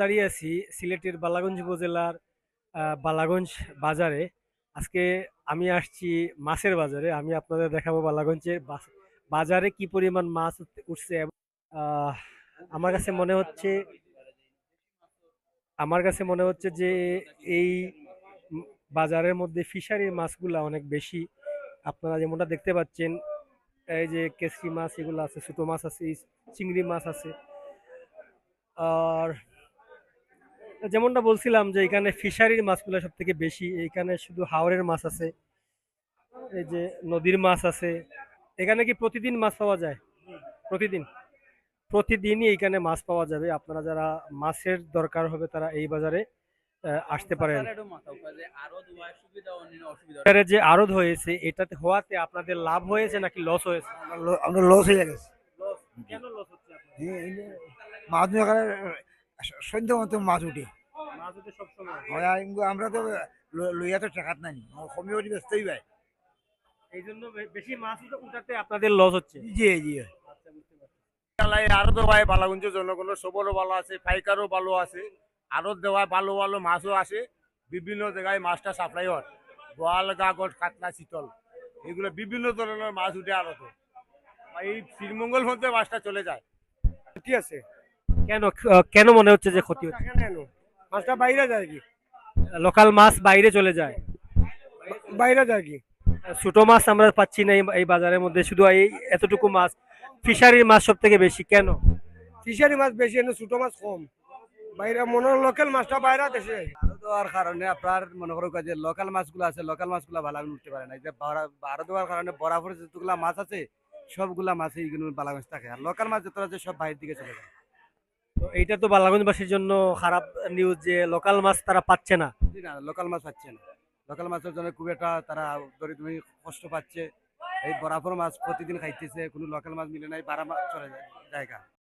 দাঁড়িয়ে আছি সিলেটের বালাগঞ্জ উপজেলার বালাগঞ্জ বাজারে। আজকে আমি আসছি মাছের বাজারে। আমি আপনাদের দেখাবো বালাগঞ্জের বাজারে কি পরিমাণ মাছ উঠ- উঠছে আমার কাছে মনে হচ্ছে, আমার কাছে মনে হচ্ছে যে এই বাজারের মধ্যে ফিশারির মাছগুলা অনেক বেশি। আপনারা যেমনটা দেখতে পাচ্ছেন, এই যে কেসরি মাছ এগুলো আছে, ছোট মাছ আছে, চিংড়ি মাছ আছে। আর যেমনটা বলছিলাম যে এখানে ফিশারির মাছগুলো সব থেকে বেশি এখানে শুধু হাওরের মাছ আছে এই যে নদীর মাছ আছে। এখানে কি প্রতিদিন মাছ পাওয়া যায়? প্রতিদিন? প্রতিদিনই এখানে মাছ পাওয়া যাবে। আপনারা যারা মাছের দরকার হবে তারা এই বাজারে আসতে পারেন। বাজারে যে আড়ত হয়েছে এটাতে হওয়াতে আপনাদের লাভ হয়েছে নাকি লস হয়েছে? আমরা লস হয়ে গেছে। কেন লস হচ্ছে মাছ সন্ধ্যে মতো মাছ উঠে। মাছ হতে সবসময়। আমরা তো লইয়া তো টাকাত নাই। কমিও ব্যস্তই ভাই এই জন্য বেশি মাছ উঠা- উঠাতে আপনাদের লস হচ্ছে। জি জি। আচ্ছা আরও দেওয়ায় বালাগঞ্জের জনগণের সবরও ভালো আছে পাইকারও ভালো আছে। আরও দেওয়ায় ভালো ভালো মাছও আসে। বিভিন্ন জায়গায় মাছটা সাপ্লাই হয়। বোয়াল গাগর কাতলা শীতল। এগুলো বিভিন্ন ধরনের মাছ উঠে আরও তো। এই শ্রীমঙ্গল মধ্যে মাছটা চলে যায়। ঠিক আছে? কেন কেন মনে হচ্ছে যে ক্ষতি হচ্ছে? কেন? মাছটা বাইরে যায় কি? লোকাল মাছ বাইরে চলে যায়। বাইরে যায় কি? ছোট মাছ আমরা পাচ্ছি না এই- বাজারের মধ্যে শুধু এই এতটুকু মাছ। ফিশারির মাছ সব থেকে বেশি কেন? ফিশারি মাছ বেশি এনে ছোট মাছ কম। বাইরে মনে লোকাল মাছটা বাইরে দেশে। দেওয়ার কারণে আপনার মনে করো যে লোকাল মাছগুলো আছে লোকাল মাছগুলো ভালো উঠতে পারে না। এই যে ভারত দেওয়ার কারণে বরাবর যতগুলা মাছ আছে সবগুলা মাছ এইগুলো বালা মাছ থাকে। আর লোকাল মাছ যত আছে সব বাইরের দিকে চলে যায়। তো এইটা তো বালাগঞ্জবাসীর জন্য খারাপ নিউজ যে লোকাল মাছ তারা পাচ্ছে না। না লোকাল মাছ পাচ্ছে না। লোকাল মাছের জন্য খুব একটা তারা তুমি কষ্ট পাচ্ছে। এই বরাবর মাছ প্রতিদিন খাইতেছে, কোনো লোকাল মাছ মিলে নাই বারা মাছ চলে যায়, জায়গা।